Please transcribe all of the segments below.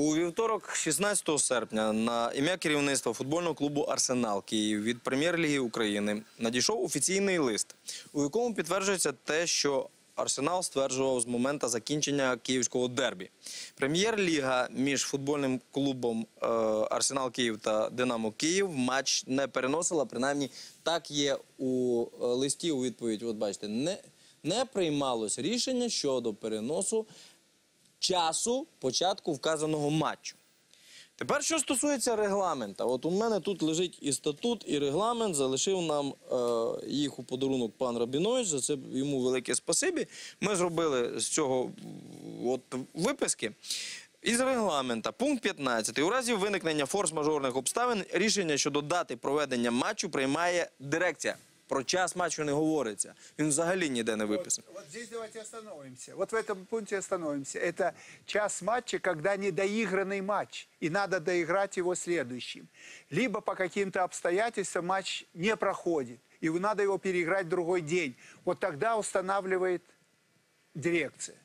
У вівторок, 16 серпня, на ім'я керівництва футбольного клубу Арсенал Київ від прем'єр-ліги України надійшов офіційний лист, у якому підтверджується те, що Арсенал стверджував з моменту закінчення київського дербі. Прем'єр-ліга між футбольним клубом е, Арсенал Київ та Динамо Київ матч не переносила. Принаймні, так є у е, листі у відповідь. От бачите, не, не приймалось рішення щодо переносу часу початку вказаного матчу. Тепер, що стосується регламента, от у мене тут лежить і статут, і регламент. Залишив нам е, їх у подарунок пан Рабінович. За це йому велике спасибі. Ми зробили з цього от, виписки. Із регламента, пункт 15. У разі виникнення форс-мажорних обставин рішення щодо дати проведення матчу приймає дирекція. Про час матчу не говориться. Він взагалі ніде не виписаний. Вот здесь давайте остановимся. Вот в этом пункте остановимся. Это час матча, когда недоигранный матч, и надо доиграть его следующим. Либо по каким-то обстоятельствам матч не проходит, и надо его переиграть в другой день. Вот тогда устанавливает дирекция.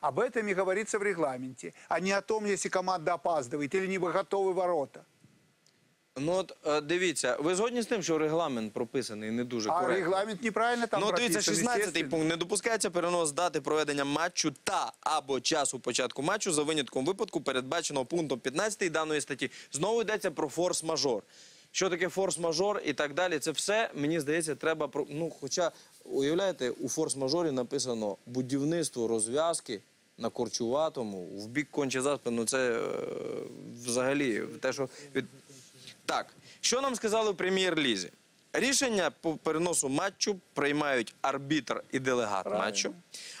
Об этом и говорится в регламенте, а не о том, если команда опаздывает или не готовы ворота. Ну от е, дивіться, ви згодні з тим, що регламент прописаний не дуже А коректно? регламент неправильно там Ну, дивіться, 16 естественно. пункт. Не допускається перенос дати проведення матчу та або часу початку матчу за винятком випадку, передбаченого пунктом 15 даної статті. Знову йдеться про форс-мажор. Що таке форс-мажор і так далі? Це все, мені здається, треба про. Ну, хоча, уявляєте, у форс-мажорі написано будівництво розв'язки на Корчуватому в бік конче заспи. Ну це е, взагалі те, що від. Так, що нам сказали в прем'єр-лізі? Рішення по переносу матчу приймають арбітр і делегат матчу.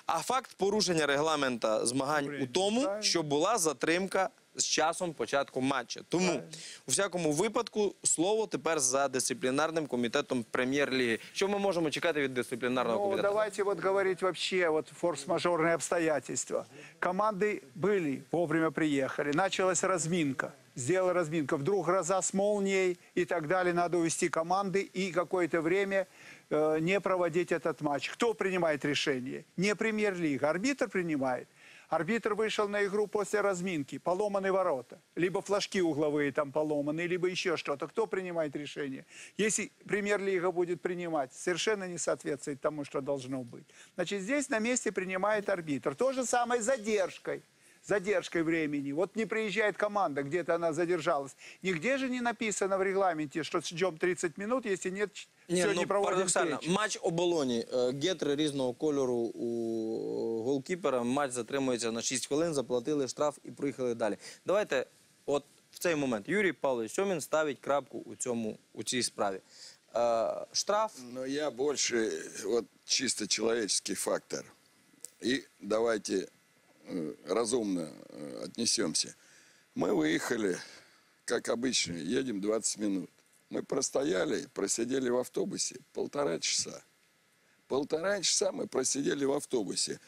А факт порушення регламента змагань у тому, що була затримка з часом початку матчу. Тому у всякому випадку слово тепер за дисциплінарним комітетом прем'єр-ліги. Що ми можемо чекати від дисциплінарного Ну, комітету? давайте вот говорить вообще вот форс-мажорные обстоятельства. Команды были, вовремя приехали, началась разминка, сделала разминка, вдруг гроза с молнией и так далее, надо увести команды и какое-то время э, не проводить этот матч. Кто принимает решение? Не премьер-лига, арбитр принимает. Арбитр вышел на игру после разминки, поломаны ворота, либо флажки угловые там поломаны, либо еще что-то. Кто принимает решение? Если премьер-лига будет принимать, совершенно не соответствует тому, что должно быть. Значит, здесь на месте принимает арбитр. То же самое с задержкой. Задержкой времени. Вот не приезжает команда, где-то она задержалась. Нигде же не написано в регламенте, что ждем 30 минут, если нет, Ні, все ну, не проводим парадоксально. встречи. Матч оболоні. Е, Гетри різного кольору у голкіпера. Матч затримується на 6 хвилин, заплатили штраф і проїхали далі. Давайте, от в цей момент, Юрій Павлович Сьомін ставить крапку у цьому у цій справі. Е, штраф. Но я больше вот чисто человеческий фактор. И давайте разумно э, отнесемся. Мы выехали, как обычно, едем 20 минут. Мы простояли, просидели в автобусе полтора часа. Полтора часа мы просидели в автобусе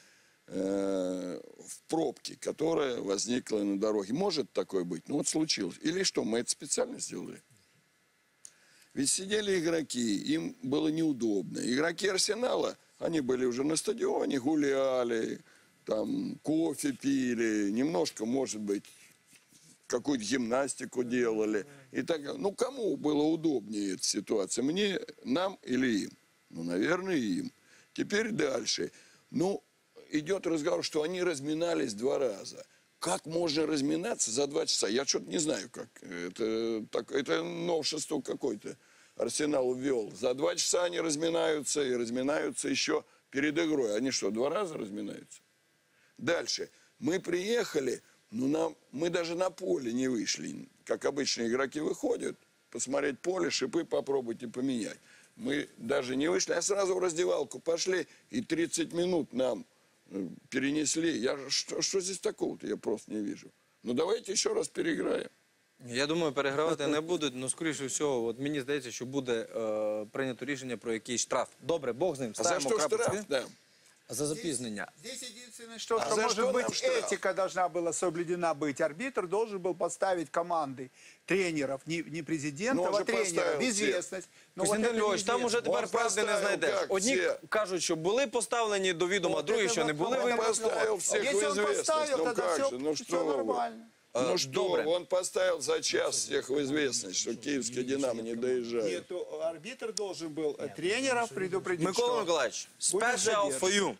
э, в пробке, которая возникла на дороге. Может такое быть? Ну вот случилось. Или что, мы это специально сделали? Ведь сидели игроки, им было неудобно. Игроки Арсенала, они были уже на стадионе, гуляли, там кофе пили, немножко, может быть, какую-то гимнастику делали. И так, ну, кому было удобнее эта ситуация? Мне, нам или им? Ну, наверное, им. Теперь дальше. Ну, идет разговор, что они разминались два раза. Как можно разминаться за два часа? Я что-то не знаю, как. Это, так, это новшество какое-то. Арсенал ввел. За два часа они разминаются и разминаются еще перед игрой. Они что, два раза разминаются? Дальше. Мы приехали, но нам, мы даже на поле не вышли. Как обычно игроки выходят, посмотреть поле, шипы попробуйте поменять. Мы даже не вышли, а сразу в раздевалку пошли, и 30 минут нам э, перенесли. Я, ж- что, что здесь такого-то, я просто не вижу. Ну, давайте еще раз переиграем. Я думаю, перегравати не будуть. Ну, скоріше всього, от мені здається, що буде е, прийнято рішення про якийсь штраф. Добре, Бог з ним. А за Ставимо что крапочку. штраф? Да. За запізнення. Здесь единственное, что, А что за может что быть, нам штраф? этика должна была соблюдена быть. Арбитр должен был поставить команды тренеров, не, не президента, Ну, он а же тренера, поставил в все. известность. Но вот Костянтин это Львович, там уже неизвестно. тепер Он правди не поставив, знайдеш. як Одні всі. кажуть, що були поставлені до відома, Вот другі, это що не вот були. вопрос. Ви поставил всех Если в он известность, поставил, ну тогда как все, же, ну все что вы. нормально. Е, Ну что, Добре. он поставил за час всех в известность, что киевский «Динамо» не доезжает. Нет, то арбитр должен был э, тренеров предупредить, Микола Миколаївич, special for you.